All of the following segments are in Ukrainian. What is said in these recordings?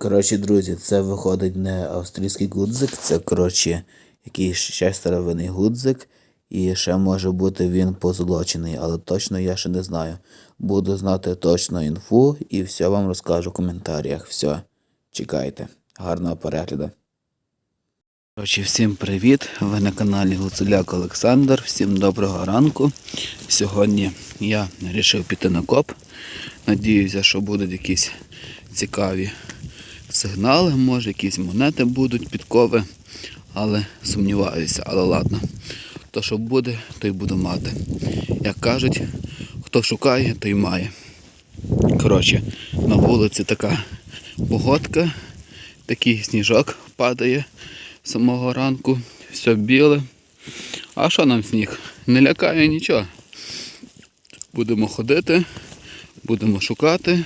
Коротше, друзі, це виходить не австрійський гудзик, це, коротше, якийсь ще старовинний гудзик. І ще може бути він позолочений, але точно я ще не знаю. Буду знати точно інфу і все вам розкажу в коментарях. Все, чекайте. Гарного перегляду. Коротше, всім привіт! Ви на каналі Гуцуляк Олександр. Всім доброго ранку. Сьогодні я вирішив піти на коп. Надіюся, що будуть якісь цікаві сигнали, може якісь монети будуть, підкови, але сумніваюся, але ладно. То, що буде, то й буду мати. Як кажуть, хто шукає, той має. Коротше, на вулиці така погодка, такий сніжок падає з самого ранку, все біле. А що нам сніг? Не лякає нічого. Будемо ходити, будемо шукати.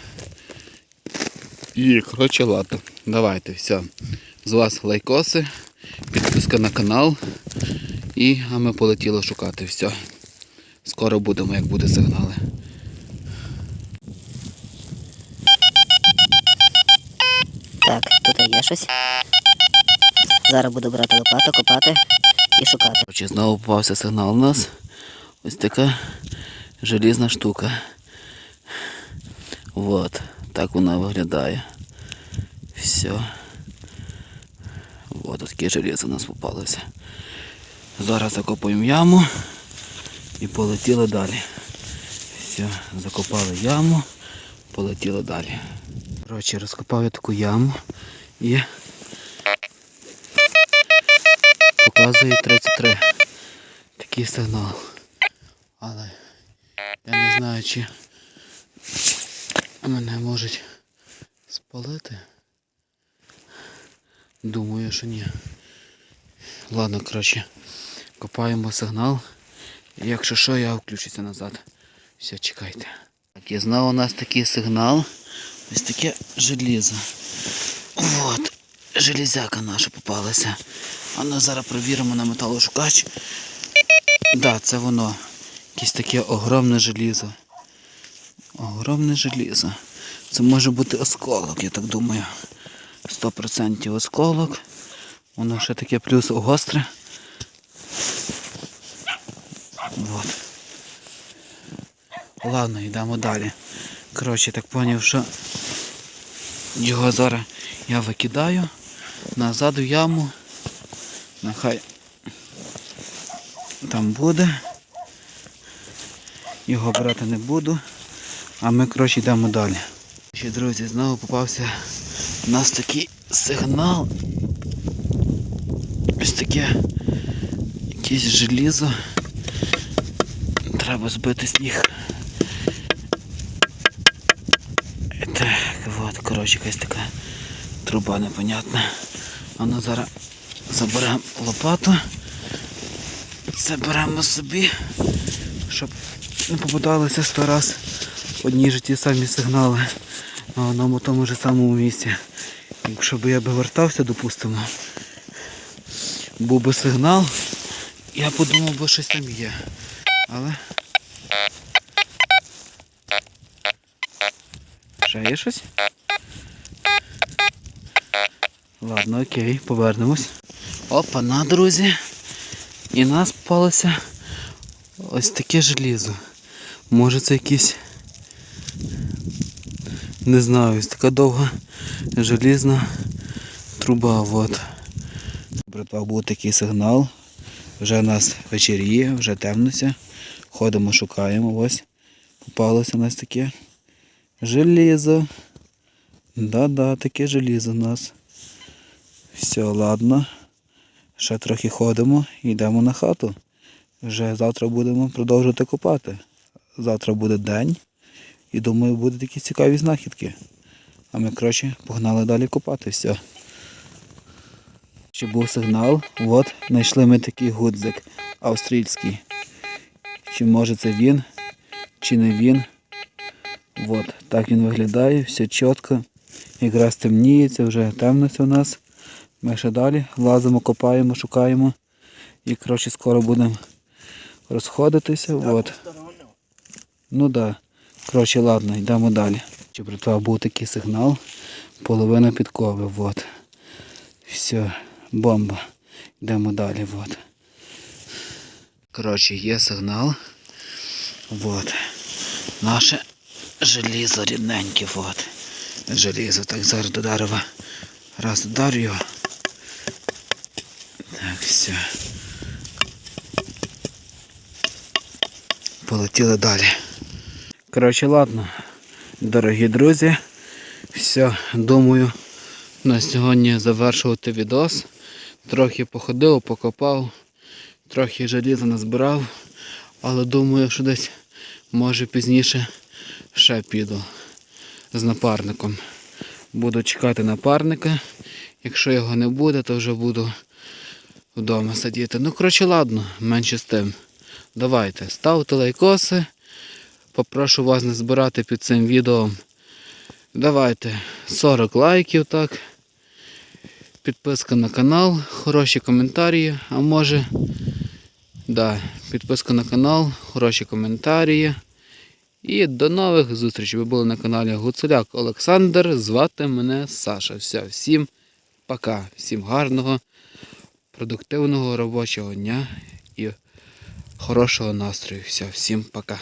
І коротше ладно. Давайте, все. З вас лайкоси, підписка на канал. І а ми полетіли шукати. Все. Скоро будемо, як буде сигнали. Так, тут є щось. Зараз буду брати лопату, копати і шукати. Коротше, знову попався сигнал у нас. Ось така желізна штука. Вот, так вона виглядає. Все. Вот таке железо у нас попалося. Зараз закопуємо яму і полетіли далі. Все, закопали яму, полетіли далі. Коротше, розкопав я таку яму і показує 33. Такий сигнал. Але я не знаю, чи мене можуть спалити. Думаю, що ні. Ладно, коротше, копаємо сигнал. Якщо що, я включуся назад. Все, чекайте. Так, і знову у нас такий сигнал. Ось таке желізо. Вот. Железяка наша попалася. А ну зараз провіримо на металошукач. Да, це воно. Якесь таке огромне желізо. Огромне желізо. Це може бути осколок, я так думаю. 100% осколок. Воно ще таке плюс гостре. Вот. Ладно, йдемо далі. Коротше, так поняв, що його зараз я викидаю назад в яму. Нехай там буде. Його брати не буду. А ми, коротше, йдемо далі. Ще, друзі, знову попався у нас такий сигнал. Ось таке якесь желізо. Треба збити сніг. Так, от, коротше, якась така труба непонятна. А ну зараз заберемо лопату. Заберемо собі, щоб не попадалися сто раз одні ж ті самі сигнали на тому ж самому місці. Якщо б я би вертався, допустимо, був би сигнал, я подумав, би щось там є. Але. Ще є щось? Ладно, окей, повернемось. Опа, на, друзі. І нас попалося ось таке желізо. Може це якийсь... Не знаю, ось така довга желізна труба. Вот. Братва, був такий сигнал. Вже у нас вечеріє, вже темнося. Ходимо, шукаємо. Ось. Попалося у нас таке желізо. Да-да, таке желізо у нас. Все, ладно. Ще трохи ходимо йдемо на хату. Вже завтра будемо продовжувати копати. Завтра буде день. І думаю, будуть якісь цікаві знахідки. А ми, коротше, погнали далі копати. Все. Ще був сигнал. От, знайшли ми такий гудзик австрійський. Чи може це він, чи не він. От, так він виглядає, все чітко. Якраз темніється, вже темнося у нас. Ми ще далі лазимо, копаємо, шукаємо. І коротше скоро будемо розходитися. От. Ну так. Да. Коротше, ладно, йдемо далі. Чи братва був такий сигнал. половина підкови. Вот. Все, бомба. Йдемо далі. Вот. Коротше, є сигнал. Вот. Наше желізо рідненьке. Вот. Желізо. Так зараз до дерева. Раз ударю його. Так, все. Полетіли далі. Коротше, ладно, дорогі друзі. Все, думаю, на сьогодні завершувати відос. Трохи походив, покопав, трохи желіза назбирав, але думаю, що десь може пізніше ще піду з напарником. Буду чекати напарника. Якщо його не буде, то вже буду вдома сидіти. Ну, коротше, ладно, менше з тим. Давайте, ставте лайкоси. Попрошу вас не збирати під цим відео. Давайте 40 лайків, так. Підписка на канал, хороші коментарі, а може. Да, підписка на канал, хороші коментарі. І до нових зустрічей. Ви були на каналі Гуцуляк Олександр. Звати мене Саша. Все, всім пока, всім гарного, продуктивного робочого дня і хорошого настрою. Все, всім пока.